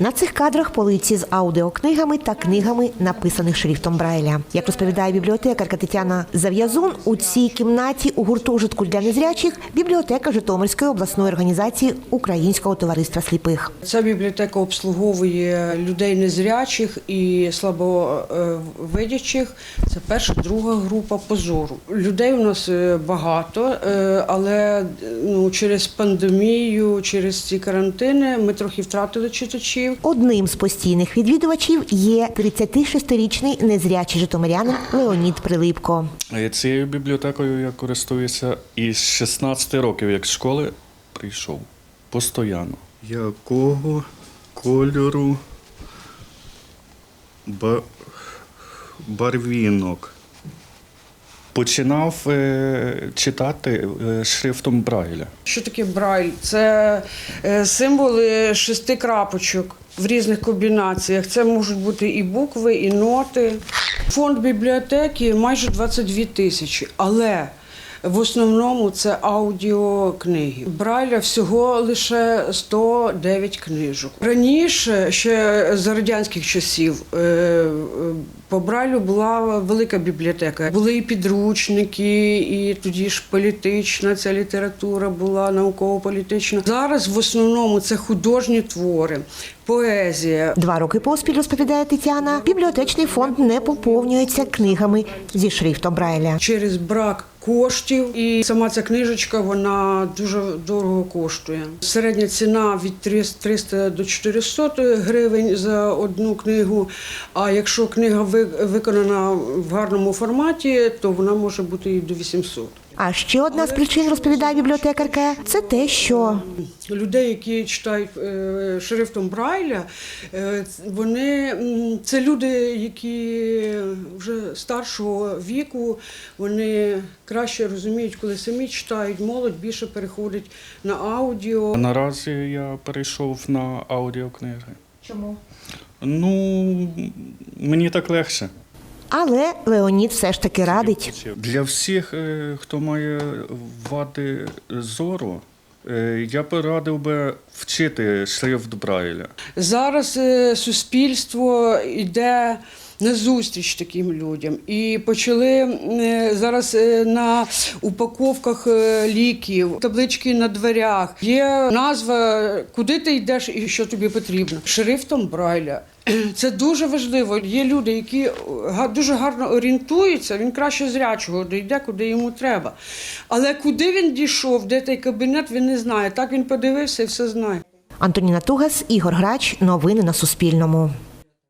На цих кадрах полиці з аудіокнигами та книгами, написаних шрифтом Брайля. Як розповідає бібліотекарка Тетяна Зав'язун, у цій кімнаті у гуртожитку для незрячих бібліотека Житомирської обласної організації Українського товариства сліпих. Ця бібліотека обслуговує людей незрячих і слабовидячих. Це перша, друга група позору. Людей у нас е, багато, е, але ну, через пандемію, через ці карантини ми трохи втратили читачів. Одним з постійних відвідувачів є 36-річний незрячий житомирянин Леонід Прилипко. Е, Цією бібліотекою я користуюся із 16 років, як з школи прийшов постійно. Якого кольору ба... барвінок? Починав е, читати е, шрифтом Брайля. Що таке Брайль? Це е, символи шести крапочок в різних комбінаціях. Це можуть бути і букви, і ноти. Фонд бібліотеки майже 22 тисячі, але в основному це аудіокниги. Брайля всього лише 109 книжок. Раніше, ще за радянських часів, по Брайлю була велика бібліотека. Були і підручники, і тоді ж політична ця література була науково-політична. Зараз в основному це художні твори, поезія. Два роки поспіль, розповідає Тетяна, бібліотечний фонд не поповнюється книгами зі шрифтом Брайля. Через брак коштів, і сама ця книжечка вона дуже дорого коштує. Середня ціна від 300 до 400 гривень за одну книгу. А якщо книга ви- виконана в гарному форматі, то вона може бути і до 800. А ще одна з причин, розповідає бібліотекарка, це те, що Людей, які читають е, шрифтом Брайля, е, вони це люди, які вже старшого віку, вони краще розуміють, коли самі читають, молодь більше переходить на аудіо. Наразі я перейшов на аудіокниги. Чому? Ну, мені так легше. Але Леонід все ж таки радить. Для всіх, е, хто має вади зору, е, я б радив би вчити шрифт Брайля. Зараз е, суспільство йде на зустріч таким людям. І почали е, зараз е, на упаковках е, ліків, таблички на дверях. Є назва, куди ти йдеш і що тобі потрібно. Шрифтом Брайля. Це дуже важливо. Є люди, які дуже гарно орієнтуються. Він краще зрячого дійде, куди йому треба. Але куди він дійшов, де той кабінет, він не знає. Так він подивився і все знає. Антоніна Тугас, Ігор Грач. Новини на Суспільному.